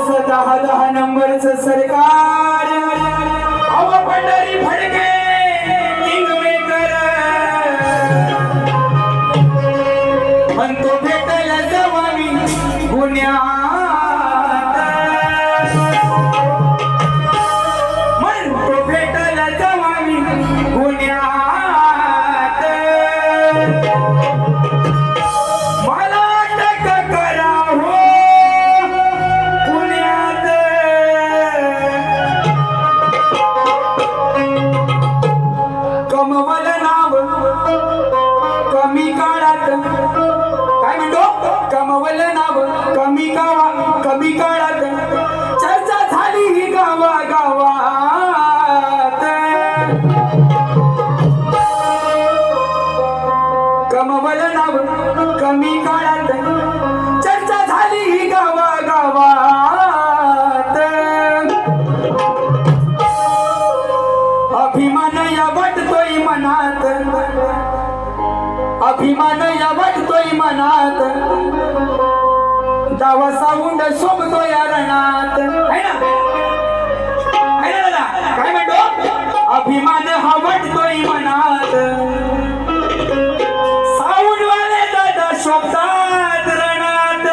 असं दहा दहा नंबरचं सरकार. काळात काय म्हणतो? कमवलं नाव कमी कावा कमी काळात. चर्चा झाली ही गावा गावात कमवल नाव कमी काळात. चर्चा झाली ही गावा गावात अभिमान या वाटतोय मनात. अभिमान वाटतोय मनात. दावा साऊंड शोभतोय रणात? काय म्हणतो? अभिमान हा वाटतोय मनात. साऊंड वाले दादा शोभतात रणात.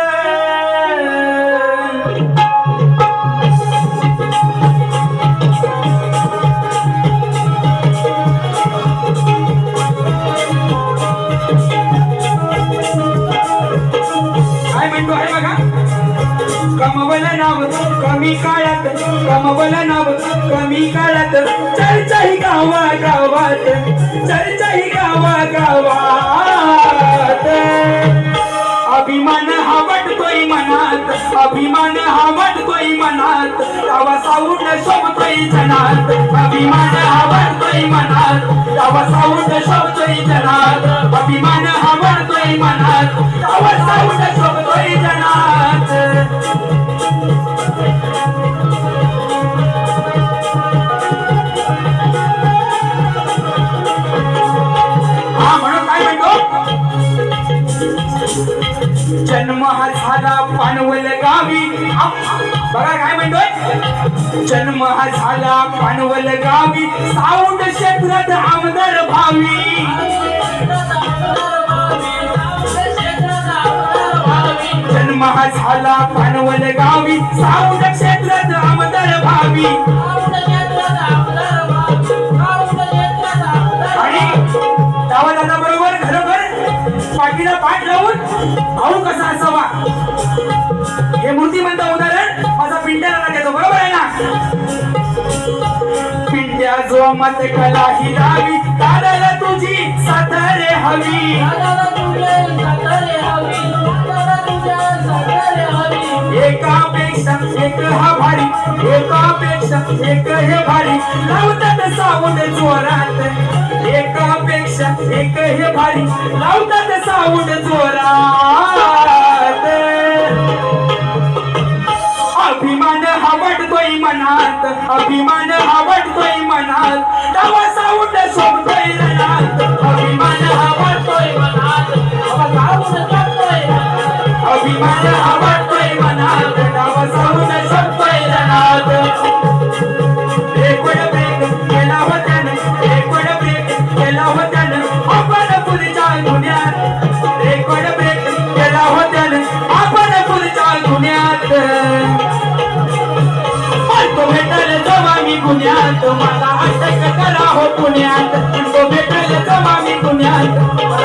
कमवल नाव कमी काळात कमवल नाव कमी काळात. चर्चाही गावा गावात चर्चाही गावा गावात. अभिमान हा वाटतोय मनात अभिमान हा वाटतोय मनात. तवा साऊंड शोभतोय जनात. अभिमान हा वाटतोय मनात तवा साऊंड शोभतोय जनात. अभिमान हा वाटतोय मनात तवा साऊंड शोभ जन्म हा झाला पानवल गावी. बघा काय म्हणतोय? जन्म हा झाला पानवल गावी. साऊंड क्षेत्रात आमदार भावी. जन्म हा झाला पानवल गावी. साऊंड क्षेत्रात आमदार भावी. पिंट्या जो मत कला ही लावी काढायला तुझी सातारे हवी. एकापेक्षा एक हा भारी एकापेक्षा एक हे भारी. लावतात साऊंड जोरात एकापेक्षा एक हे भारी. लावतात साऊंड जोरात. अभिमान हा वाटतोय मनात अभिमान पुण्यात. मला अटक पुण्यात.